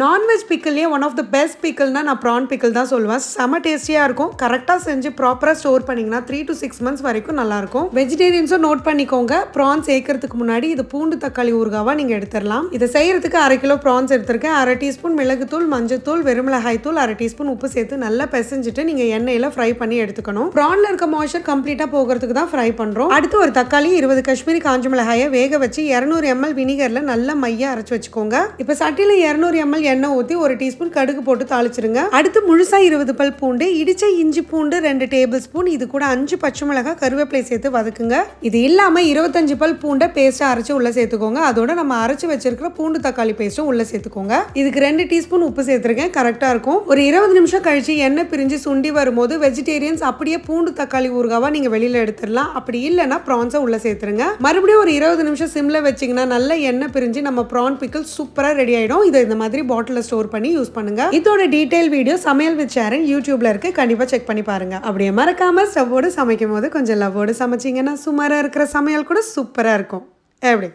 Non veg பிக்கிள்லேயே one of the best பிக்கிள்னா நான் ப்ரான் பிக்கிள் தான் சொல்லுவேன். செம டேஸ்டியாக இருக்கும். கரெக்டாக செஞ்சு ப்ராப்பராக ஸ்டோர் பண்ணிங்கன்னா த்ரீ டு சிக்ஸ் மந்த்ஸ் வரைக்கும் நல்லாயிருக்கும் வெஜிடேரியன்ஸும் நோட் பண்ணிக்கோங்க. ப்ரான் சேர்க்கறதுக்கு முன்னாடி இது பூண்டு தக்காளி ஊறுகாவாக நீங்கள் எடுத்துடலாம் இதை செய்கிறதுக்கு அரை கிலோ ப்ரான்ஸ் எடுத்திருக்கேன். அரை டீஸ்பூன் மிளகுத்தூள் மஞ்சத்தூள் வெறுமிளகாய் தூள் அரை டீஸ்பூன் உப்பு சேர்த்து நல்லா பிசைஞ்சிட்டு நீங்கள் எண்ணெயில் ஃப்ரை பண்ணி எடுத்துக்கணும். ப்ரான்ல இருக்க மாய்ச்சர் கம்ப்ளீட்டாக போகிறதுக்கு தான் ஃப்ரை பண்ணுறோம் அடுத்து ஒரு தக்காளி இருபது காஷ்மீரி காஞ்ச மிளகாயை வேக வச்சு இரநூறு எம்எல் வினிகரில் நல்லா மையா அரைச்சி வச்சுக்கோங்க. இப்போ சட்டியில் இரநூறு எம்எல் எண்ணெய் ஊற்றி ஒரு டீஸ்பூன் கடுகு போட்டு தாளிச்சிருங்க. அடுத்து முழுசாக இருபது பல் பூண்டு இடிச்ச இஞ்சி பூண்டு ரெண்டு டேபிள் ஸ்பூன் இது கூட அஞ்சு பச்சை மிளகாய் கருவேப்பிலை சேர்த்து வதக்குங்க. இது இல்லாமல் இருபத்தஞ்சு பல் பூண்டை பேஸ்ட்டாக அரைச்சி உள்ளே சேர்த்துக்கோங்க. அதோட நம்ம அரைச்சி வச்சிருக்கிற பூண்டு தக்காளி பேஸ்ட்டும் உள்ளே சேர்த்துக்கோங்க. இதுக்கு ரெண்டு டீஸ்பூன் உப்பு சேர்த்துருக்கேன். கரெக்டாக இருக்கும். ஒரு இருபது நிமிஷம் கழிச்சு எண்ணெய் பிரிஞ்சு சுண்டி வரும்போது வெஜிடேரியன்ஸ் அப்படியே பூண்டு தக்காளி ஊறுகாவாக நீங்கள் வெளியில் எடுத்துடலாம். அப்படி இல்லைன்னா ப்ரான்ஸை உள்ளே சேர்த்துருங்க. மறுபடியும் ஒரு இருபது நிமிஷம் சிம்மில் வச்சிங்கன்னா நல்ல எண்ணெய் பிரிஞ்சு நம்ம ப்ரான் பிக்கல் சூப்பராக ரெடி ஆகிடும் இதை இந்த மாதிரி பாட்டில் ஸ்டோர் பண்ணி யூஸ் பண்ணுங்க. இதோட டீட்டெயில் வீடியோ சமையல் வித் ஷேரன் யூடியூப்ல இருக்கு. கண்டிப்பாக செக் பண்ணி பாருங்க. அப்படியே மறக்காம ஸ்டவ்வோடு சமைக்கும் போது கொஞ்சம் லவ்வோடு சமைச்சீங்கன்னா சுமாராக இருக்கிற சமையல் கூட சூப்பராக இருக்கும். எப்படி?